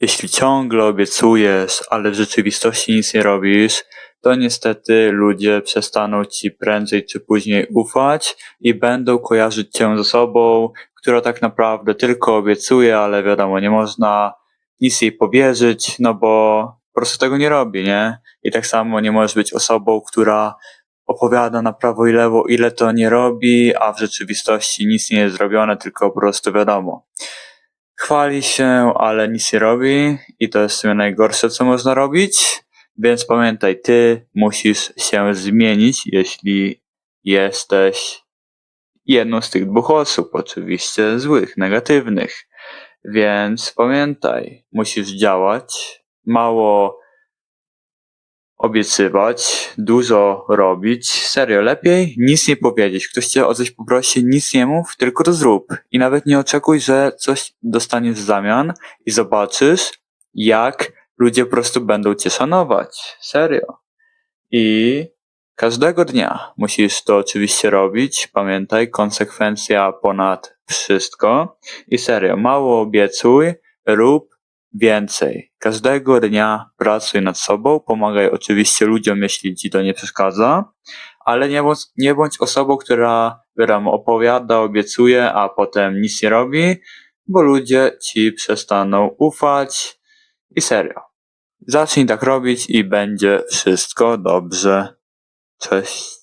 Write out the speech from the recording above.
jeśli ciągle obiecujesz, ale w rzeczywistości nic nie robisz, to niestety ludzie przestaną ci prędzej czy później ufać i będą kojarzyć cię z osobą, która tak naprawdę tylko obiecuje, ale wiadomo, nie można nic jej powierzyć, no bo po prostu tego nie robi, nie? I tak samo nie możesz być osobą, która opowiada na prawo i lewo, ile to nie robi, a w rzeczywistości nic nie jest zrobione, tylko po prostu wiadomo. Chwali się, ale nic nie robi i to jest w sumie najgorsze, co można robić. Więc pamiętaj, ty musisz się zmienić, jeśli jesteś jedną z tych dwóch osób, oczywiście złych, negatywnych. Więc pamiętaj, musisz działać, mało obiecywać, dużo robić. Serio, lepiej nic nie powiedzieć. Ktoś cię o coś poprosi, nic nie mów, tylko to zrób. I nawet nie oczekuj, że coś dostaniesz w zamian i zobaczysz, jak ludzie po prostu będą cię szanować. Serio. I każdego dnia musisz to oczywiście robić. Pamiętaj, konsekwencja ponad wszystko. I serio, mało obiecuj, rób więcej. Każdego dnia pracuj nad sobą, pomagaj oczywiście ludziom, jeśli ci to nie przeszkadza, ale nie bądź, nie bądź osobą, która wiadomo, opowiada, obiecuje, a potem nic nie robi, bo ludzie ci przestaną ufać i serio. Zacznij tak robić i będzie wszystko dobrze. Cześć.